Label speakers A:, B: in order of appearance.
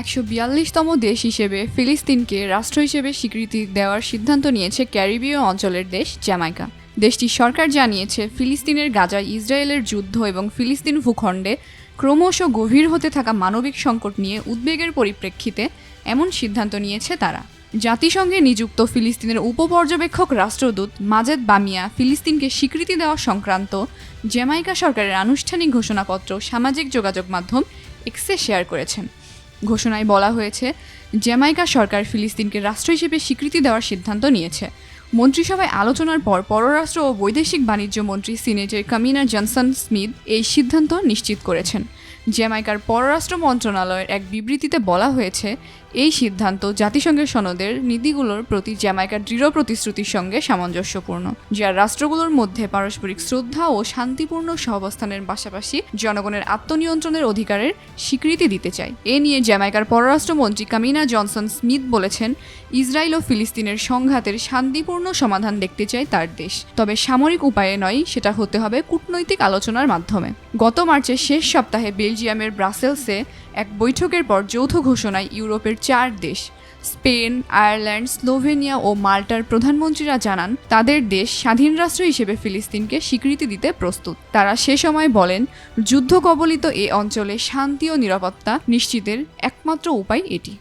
A: একশো বিয়াল্লিশতম দেশ হিসেবে ফিলিস্তিনকে রাষ্ট্র হিসেবে স্বীকৃতি দেওয়ার সিদ্ধান্ত নিয়েছে ক্যারিবীয় অঞ্চলের দেশ জ্যামাইকা। দেশটির সরকার জানিয়েছে, ফিলিস্তিনের গাজায় ইসরায়েলের যুদ্ধ এবং ফিলিস্তিন ভূখণ্ডে ক্রমশ গভীর হতে থাকা মানবিক সংকট নিয়ে উদ্বেগের পরিপ্রেক্ষিতে এমন সিদ্ধান্ত নিয়েছে তারা। জাতিসংঘে নিযুক্ত ফিলিস্তিনের উপপর্যবেক্ষক রাষ্ট্রদূত মাজেদ বামিয়া ফিলিস্তিনকে স্বীকৃতি দেওয়া সংক্রান্ত জ্যামাইকা সরকারের আনুষ্ঠানিক ঘোষণাপত্র সামাজিক যোগাযোগ মাধ্যম এক্সে শেয়ার করেছেন। ঘোষণায় বলা হয়েছে জ্যামাইকা সরকার ফিলিস্তিনকে রাষ্ট্র হিসেবে স্বীকৃতি দেওয়ার সিদ্ধান্ত নিয়েছে। মন্ত্রিসভায় আলোচনার পর পররাষ্ট্র ও বৈদেশিক বাণিজ্য মন্ত্রী সিনেটের কামিনা জনসন স্মিথ এই সিদ্ধান্ত নিশ্চিত করেছেন। জ্যামাইকার পররাষ্ট্র মন্ত্রণালয়ের এক বিবৃতিতে বলা হয়েছে, এই সিদ্ধান্ত জাতিসংঘের সনদের নীতিগুলোর প্রতি জ্যামাইকার দৃঢ় প্রতিশ্রুতির সঙ্গে সামঞ্জস্যপূর্ণ, যা রাষ্ট্রগুলোর মধ্যে পারস্পরিক শ্রদ্ধা ও শান্তিপূর্ণ সহাবস্থানের পাশাপাশি জনগণের আত্মনিয়ন্ত্রণের অধিকারের স্বীকৃতি দিতে চায়। এ নিয়ে জ্যামাইকার পররাষ্ট্রমন্ত্রী কামিনা জনসন স্মিথ বলেছেন, ইসরায়েল ও ফিলিস্তিনের সংঘাতের শান্তিপূর্ণ সমাধান দেখতে চায় তার দেশ। তবে সামরিক উপায়ে নয়, সেটা হতে হবে কূটনৈতিক আলোচনার মাধ্যমে। গত মার্চের শেষ সপ্তাহে বেলজিয়ামের ব্রাসেলসে এক বৈঠকের পর যৌথ ঘোষণায় ইউরোপের চার দেশ, স্পেন, আয়ারল্যান্ড, স্লোভেনিয়া ও মাল্টার প্রধানমন্ত্রীরা জানান, তাদের দেশ স্বাধীন রাষ্ট্র হিসেবে ফিলিস্তিনকে স্বীকৃতি দিতে প্রস্তুত। তারা সে সময় বলেন, যুদ্ধ কবলিত এ অঞ্চলে শান্তি ও নিরাপত্তা নিশ্চিতের একমাত্র উপায় এটি।